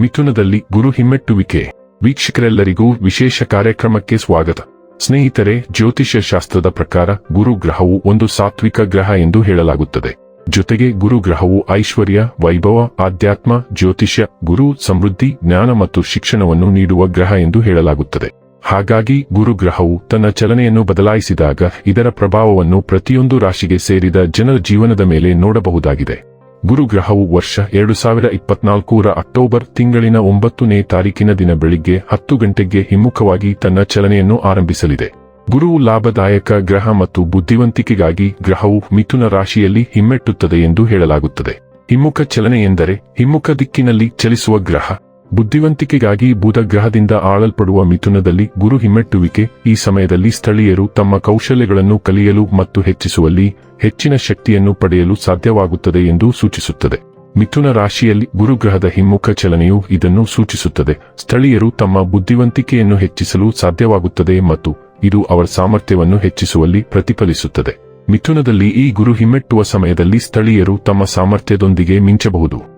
ಮಿಥುನದಲ್ಲಿ ಗುರು ಹಿಮ್ಮೆಟ್ಟುವಿಕೆ. ವೀಕ್ಷಕರೆಲ್ಲರಿಗೂ ವಿಶೇಷ ಕಾರ್ಯಕ್ರಮಕ್ಕೆ ಸ್ವಾಗತ. ಸ್ನೇಹಿತರೆ, ಜ್ಯೋತಿಷ್ಯ ಶಾಸ್ತ್ರದ ಪ್ರಕಾರ ಗುರು ಗ್ರಹವು ಒಂದು ಸಾತ್ವಿಕ ಗ್ರಹ ಎಂದು ಹೇಳಲಾಗುತ್ತದೆ. ಜೊತೆಗೆ ಗುರು ಗ್ರಹವು ಐಶ್ವರ್ಯ, ವೈಭವ, ಆಧ್ಯಾತ್ಮ, ಜ್ಯೋತಿಷ್ಯ, ಗುರು ಸಮೃದ್ಧಿ, ಜ್ಞಾನ ಮತ್ತು ಶಿಕ್ಷಣವನ್ನು ನೀಡುವ ಗ್ರಹ ಎಂದು ಹೇಳಲಾಗುತ್ತದೆ. ಹಾಗಾಗಿ ಗುರು ಗ್ರಹವು ತನ್ನ ಚಲನೆಯನ್ನು ಬದಲಾಯಿಸಿದಾಗ ಇದರ ಪ್ರಭಾವವನ್ನು ಪ್ರತಿಯೊಂದು ರಾಶಿಗೆ ಸೇರಿದ ಜನರ ಜೀವನದ ಮೇಲೆ ನೋಡಬಹುದಾಗಿದೆ. ಗುರುಗ್ರಹವು ವರ್ಷ ಎರಡು ಸಾವಿರ ಇಪ್ಪತ್ನಾಲ್ಕೂರ ಅಕ್ಟೋಬರ್ ತಿಂಗಳಿನ ಒಂಬತ್ತನೇ ತಾರೀಕಿನ ದಿನ ಬೆಳಿಗ್ಗೆ ಹತ್ತು ಗಂಟೆಗೆ ಹಿಮ್ಮುಖವಾಗಿ ತನ್ನ ಚಲನೆಯನ್ನು ಆರಂಭಿಸಲಿದೆ. ಗುರುವು ಲಾಭದಾಯಕ ಗ್ರಹ ಮತ್ತು ಬುದ್ಧಿವಂತಿಕೆಗಾಗಿ ಗ್ರಹವು ಮಿಥುನ ರಾಶಿಯಲ್ಲಿ ಹಿಮ್ಮೆಟ್ಟುತ್ತದೆ ಎಂದು ಹೇಳಲಾಗುತ್ತದೆ. ಹಿಮ್ಮುಖ ಚಲನೆ ಎಂದರೆ ಹಿಮ್ಮುಖ ದಿಕ್ಕಿನಲ್ಲಿ ಚಲಿಸುವ ಗ್ರಹ. ಬುದ್ಧಿವಂತಿಕೆಗಾಗಿ ಬುಧ ಗ್ರಹದಿಂದ ಆಳಲ್ಪಡುವ ಮಿಥುನದಲ್ಲಿ ಗುರು ಹಿಮ್ಮೆಟ್ಟುವಿಕೆ, ಈ ಸಮಯದಲ್ಲಿ ಸ್ಥಳೀಯರು ತಮ್ಮ ಕೌಶಲ್ಯಗಳನ್ನು ಕಲಿಯಲು ಮತ್ತು ಹೆಚ್ಚಿಸುವಲ್ಲಿ ಹೆಚ್ಚಿನ ಶಕ್ತಿಯನ್ನು ಪಡೆಯಲು ಸಾಧ್ಯವಾಗುತ್ತದೆ ಎಂದು ಸೂಚಿಸುತ್ತದೆ. ಮಿಥುನ ರಾಶಿಯಲ್ಲಿ ಗುರುಗ್ರಹದ ಹಿಮ್ಮುಖ ಚಲನೆಯು ಇದನ್ನು ಸೂಚಿಸುತ್ತದೆ. ಸ್ಥಳೀಯರು ತಮ್ಮ ಬುದ್ಧಿವಂತಿಕೆಯನ್ನು ಹೆಚ್ಚಿಸಲು ಸಾಧ್ಯವಾಗುತ್ತದೆ ಮತ್ತು ಇದು ಅವರ ಸಾಮರ್ಥ್ಯವನ್ನು ಹೆಚ್ಚಿಸುವಲ್ಲಿ ಪ್ರತಿಫಲಿಸುತ್ತದೆ. ಮಿಥುನದಲ್ಲಿ ಈ ಗುರು ಹಿಮ್ಮೆಟ್ಟುವ ಸಮಯದಲ್ಲಿ ಸ್ಥಳೀಯರು ತಮ್ಮ ಸಾಮರ್ಥ್ಯದೊಂದಿಗೆ ಮಿಂಚಬಹುದು.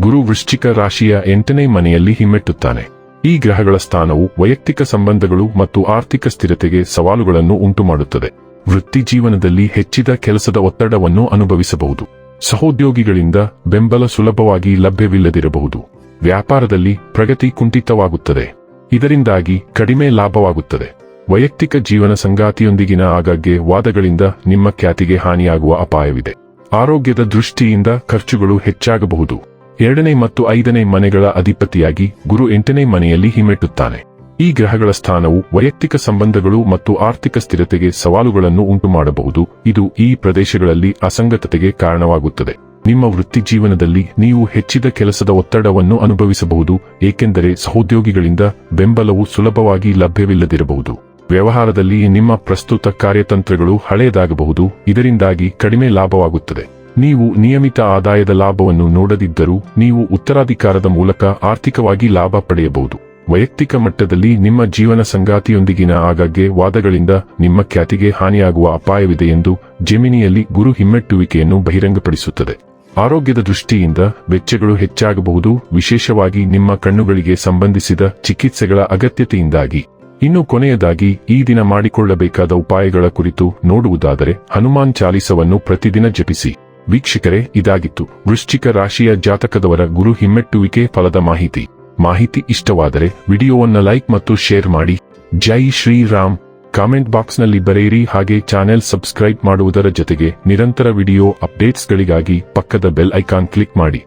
ಗುರು ವೃಶ್ಚಿಕ ರಾಶಿಯ ಎಂಟನೇ ಮನೆಯಲ್ಲಿ ಹಿಮ್ಮೆಟ್ಟುತ್ತಾನೆ. ಈ ಗ್ರಹಗಳ ಸ್ಥಾನವು ವೈಯಕ್ತಿಕ ಸಂಬಂಧಗಳು ಮತ್ತು ಆರ್ಥಿಕ ಸ್ಥಿರತೆಗೆ ಸವಾಲುಗಳನ್ನು ಉಂಟುಮಾಡುತ್ತದೆ. ವೃತ್ತಿ ಜೀವನದಲ್ಲಿ ಹೆಚ್ಚಿದ ಕೆಲಸದ ಒತ್ತಡವನ್ನು ಅನುಭವಿಸಬಹುದು. ಸಹೋದ್ಯೋಗಿಗಳಿಂದ ಬೆಂಬಲ ಸುಲಭವಾಗಿ ಲಭ್ಯವಿಲ್ಲದಿರಬಹುದು. ವ್ಯಾಪಾರದಲ್ಲಿ ಪ್ರಗತಿ ಕುಂಠಿತವಾಗುತ್ತದೆ. ಇದರಿಂದಾಗಿ ಕಡಿಮೆ ಲಾಭವಾಗುತ್ತದೆ. ವೈಯಕ್ತಿಕ ಜೀವನ ಸಂಗಾತಿಯೊಂದಿಗಿನ ಆಗಾಗ್ಗೆ ವಾದಗಳಿಂದ ನಿಮ್ಮ ಖ್ಯಾತಿಗೆ ಹಾನಿಯಾಗುವ ಅಪಾಯವಿದೆ. ಆರೋಗ್ಯದ ದೃಷ್ಟಿಯಿಂದ ಖರ್ಚುಗಳು ಹೆಚ್ಚಾಗಬಹುದು. ಎರಡನೇ ಮತ್ತು ಐದನೇ ಮನೆಗಳ ಅಧಿಪತಿಯಾಗಿ ಗುರು ಎಂಟನೇ ಮನೆಯಲ್ಲಿ ಹಿಮ್ಮೆಟ್ಟುತ್ತಾನೆ. ಈ ಗ್ರಹಗಳ ಸ್ಥಾನವು ವೈಯಕ್ತಿಕ ಸಂಬಂಧಗಳು ಮತ್ತು ಆರ್ಥಿಕ ಸ್ಥಿರತೆಗೆ ಸವಾಲುಗಳನ್ನು ಉಂಟುಮಾಡಬಹುದು. ಇದು ಈ ಪ್ರದೇಶಗಳಲ್ಲಿ ಅಸಂಗತತೆಗೆ ಕಾರಣವಾಗುತ್ತದೆ. ನಿಮ್ಮ ವೃತ್ತಿ ಜೀವನದಲ್ಲಿ ನೀವು ಹೆಚ್ಚಿದ ಕೆಲಸದ ಒತ್ತಡವನ್ನು ಅನುಭವಿಸಬಹುದು, ಏಕೆಂದರೆ ಸಹೋದ್ಯೋಗಿಗಳಿಂದ ಬೆಂಬಲವು ಸುಲಭವಾಗಿ ಲಭ್ಯವಿಲ್ಲದಿರಬಹುದು. ವ್ಯವಹಾರದಲ್ಲಿ ನಿಮ್ಮ ಪ್ರಸ್ತುತ ಕಾರ್ಯತಂತ್ರಗಳು ಹಳೆಯದಾಗಬಹುದು, ಇದರಿಂದಾಗಿ ಕಡಿಮೆ ಲಾಭವಾಗುತ್ತದೆ. ನೀವು ನಿಯಮಿತ ಆದಾಯದ ಲಾಭವನ್ನು ನೋಡದಿದ್ದರೂ ನೀವು ಉತ್ತರಾಧಿಕಾರದ ಮೂಲಕ ಆರ್ಥಿಕವಾಗಿ ಲಾಭ ಪಡೆಯಬಹುದು. ವೈಯಕ್ತಿಕ ಮಟ್ಟದಲ್ಲಿ ನಿಮ್ಮ ಜೀವನ ಸಂಗಾತಿಯೊಂದಿಗಿನ ಆಗಾಗ್ಗೆ ವಾದಗಳಿಂದ ನಿಮ್ಮ ಖ್ಯಾತಿಗೆ ಹಾನಿಯಾಗುವ ಅಪಾಯವಿದೆ ಎಂದು ಜೆಮಿನಿಯಲ್ಲಿ ಗುರು ಹಿಮ್ಮೆಟ್ಟುವಿಕೆಯನ್ನು ಬಹಿರಂಗಪಡಿಸುತ್ತದೆ. ಆರೋಗ್ಯದ ದೃಷ್ಟಿಯಿಂದ ವೆಚ್ಚಗಳು ಹೆಚ್ಚಾಗಬಹುದು, ವಿಶೇಷವಾಗಿ ನಿಮ್ಮ ಕಣ್ಣುಗಳಿಗೆ ಸಂಬಂಧಿಸಿದ ಚಿಕಿತ್ಸೆಗಳ ಅಗತ್ಯತೆಯಿಂದಾಗಿ. ಇನ್ನು ಕೊನೆಯದಾಗಿ, ಈ ದಿನ ಮಾಡಿಕೊಳ್ಳಬೇಕಾದ ಉಪಾಯಗಳ ಕುರಿತು ನೋಡುವುದಾದರೆ ಹನುಮಾನ್ ಚಾಲಿಸವನ್ನು ಪ್ರತಿದಿನ ಜಪಿಸಿ. ವೀಕ್ಷಕರೇ, ಇದಾಗಿತ್ತು. ವೃಶ್ಚಿಕ ರಾಶಿಯ ಜಾತಕದವರ ಗುರು ಹಿಮ್ಮೆಟ್ಟುವಿಕೆ ಫಲದ ಮಾಹಿತಿ. ಮಾಹಿತಿ ಇಷ್ಟವಾದರೆ ವಿಡಿಯೋವನ್ನು ಲೈಕ್ ಮತ್ತು ಶೇರ್ ಮಾಡಿ. ಜೈ ಶ್ರೀರಾಮ್. ಕಾಮೆಂಟ್ ಬಾಕ್ಸ್ನಲ್ಲಿ ಬರೆಯಿರಿ. ಹಾಗೆ ಚಾನೆಲ್ ಸಬ್ಸ್ಕ್ರೈಬ್ ಮಾಡುವುದರ ಜೊತೆಗೆ ನಿರಂತರ ವಿಡಿಯೋ ಅಪ್ಡೇಟ್ಸ್ಗಳಿಗಾಗಿ ಪಕ್ಕದ ಬೆಲ್ ಐಕಾನ್ ಕ್ಲಿಕ್ ಮಾಡಿ.